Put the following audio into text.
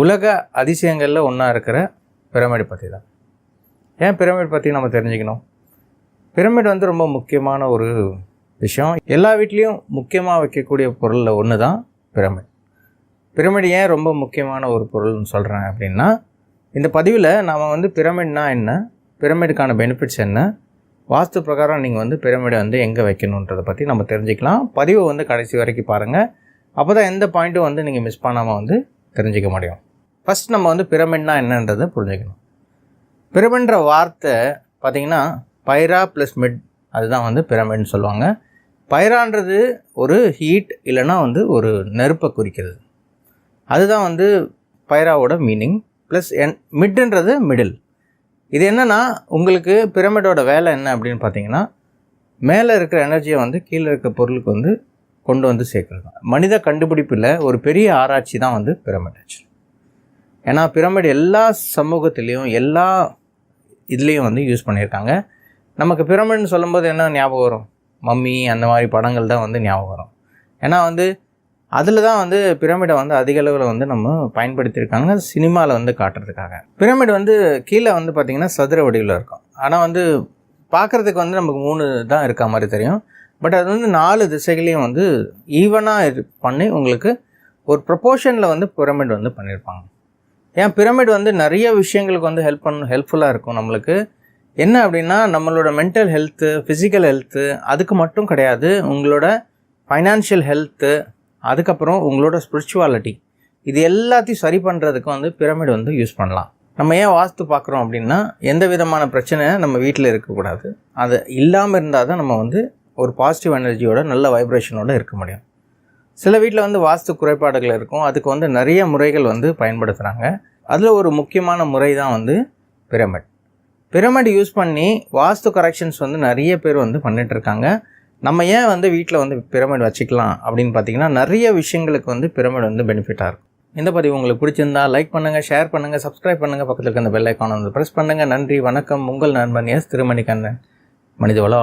உலக அதிசயங்களில் ஒன்றா இருக்கிற பிரமிடு பற்றி தான். ஏன் பிரமிட் பற்றி நம்ம தெரிஞ்சுக்கணும்? பிரமிட் வந்து ரொம்ப முக்கியமான ஒரு விஷயம். எல்லா வீட்லேயும் முக்கியமாக வைக்கக்கூடிய பொருளில் ஒன்று தான் பிரமிட். பிரமிட் ஏன் ரொம்ப முக்கியமான ஒரு பொருள்னு சொல்கிறேன் அப்படின்னா இந்த பதிவில் நாம் வந்து பிரமிட்னா என்ன? பிரமிடுக்கான பெனிஃபிட்ஸ் என்ன? வாஸ்து பிரகாரம் நீங்கள் வந்து பிரமிடை வந்து எங்கே வைக்கணுன்றதை பற்றி நம்ம தெரிஞ்சுக்கலாம். பதிவை வந்து கடைசி வரைக்கும் பாருங்கள் அப்போ தான் எந்த பாயிண்ட்டும் வந்து நீங்கள் மிஸ் பண்ணாமல் வந்து தெரிஞ்சிக்க முடியும். ஃபஸ்ட் நம்ம வந்து பிரமிட்னா என்னன்றதை புரிஞ்சுக்கணும். பிரமிட்ன்ற வார்த்தை பார்த்திங்கன்னா பைரா ப்ளஸ் மிட் அதுதான் வந்து பிரமிட்னு சொல்லுவாங்க. பைரான்றது ஒரு ஹீட் இல்லைன்னா வந்து ஒரு நெருப்பை குறிக்கிறது. அதுதான் வந்து பைராவோட மீனிங் ப்ளஸ் என் மிட்டுன்றது மிடில் இது என்னென்னா உங்களுக்கு பிரமிடோட வேலை என்ன அப்படின்னு பார்த்தீங்கன்னா மேலே இருக்கிற எனர்ஜியை வந்து கீழே இருக்கிற பொருளுக்கு வந்து கொண்டு வந்து சேர்க்குறது மனித கண்டுபிடிப்பில் ஒரு பெரிய ஆராய்ச்சி தான் வந்து பிரமிட் ஆச்சு ஏன்னா பிரமிட் எல்லா சமூகத்துலேயும் எல்லா இதுலேயும் வந்து யூஸ் பண்ணியிருக்காங்க. நமக்கு பிரமிட்னு சொல்லும்போது என்ன ஞாபகம் வரும்? மம்மி அந்த மாதிரி படங்கள் தான் வந்து ஞாபகம் வரும். ஏன்னா வந்து அதில் தான் வந்து பிரமிடை வந்து அதிக அளவில் வந்து நம்ம பயன்படுத்தியிருக்காங்க சினிமாவில் வந்து காட்டுறதுக்காக. பிரமிட் வந்து கீழே வந்து பார்த்திங்கன்னா சதுர வடிவில் இருக்கும். ஆனால் வந்து பார்க்குறதுக்கு வந்து நமக்கு மூணு தான் இருக்க மாதிரி தெரியும். பட் அது வந்து நாலு திசைகளையும் வந்து ஈவனாக பண்ணி உங்களுக்கு ஒரு ப்ரொப்போர்ஷனில் வந்து பிரமிட் வந்து பண்ணியிருப்பாங்க. ஏன் பிரமிட் வந்து நிறைய விஷயங்களுக்கு வந்து ஹெல்ப் பண்ண ஹெல்ப்ஃபுல்லாக இருக்கும் நம்மளுக்கு. என்ன அப்படின்னா நம்மளோட மென்டல் ஹெல்த்து ஃபிசிக்கல் ஹெல்த்து அதுக்கு மட்டும் கிடையாது உங்களோட ஃபைனான்ஷியல் ஹெல்த்து அதுக்கப்புறம் உங்களோட ஸ்பிரிச்சுவாலிட்டி இது எல்லாத்தையும் சரி பண்ணுறதுக்கு வந்து பிரமிட் வந்து யூஸ் பண்ணலாம். நம்ம ஏன் வாஸ்து பார்க்குறோம் அப்படின்னா எந்த விதமான பிரச்சனை நம்ம வீட்டில் இருக்கக்கூடாது. அது இல்லாமல் இருந்தால் தான் நம்ம வந்து ஒரு பாசிட்டிவ் எனர்ஜியோட நல்ல வைப்ரேஷனோட இருக்க முடியும். சில வீட்டில் வந்து வாஸ்து குறைபாடுகள் இருக்கும். அதுக்கு வந்து நிறைய முறைகள் வந்து பயன்படுத்துகிறாங்க அதில் ஒரு முக்கியமான முறை தான் வந்து பிரமிட் பிரமிட் யூஸ் பண்ணி வாஸ்து கரெக்ஷன்ஸ் வந்து நிறைய பேர் வந்து பண்ணிகிட்ருக்காங்க நம்ம ஏன் வந்து வீட்டில் வந்து பிரமிட் வச்சுக்கலாம் அப்படின்னு பார்த்தீங்கன்னா நிறைய விஷயங்களுக்கு வந்து பிரமிட் வந்து பெனிஃபிட்டாக இருக்கும். இந்த பதிவு உங்களுக்கு பிடிச்சிருந்தா லைக் பண்ணுங்கள் ஷேர் பண்ணுங்கள் சப்ஸ்கிரைப் பண்ணுங்கள் பக்கத்தில் இருக்க அந்த பெல் ஐக்கானை வந்து ப்ரெஸ் பண்ணுங்கள் நன்றி வணக்கம். உங்கள் நண்பன் எஸ் திருமணிக்கண்ணன் மனித வள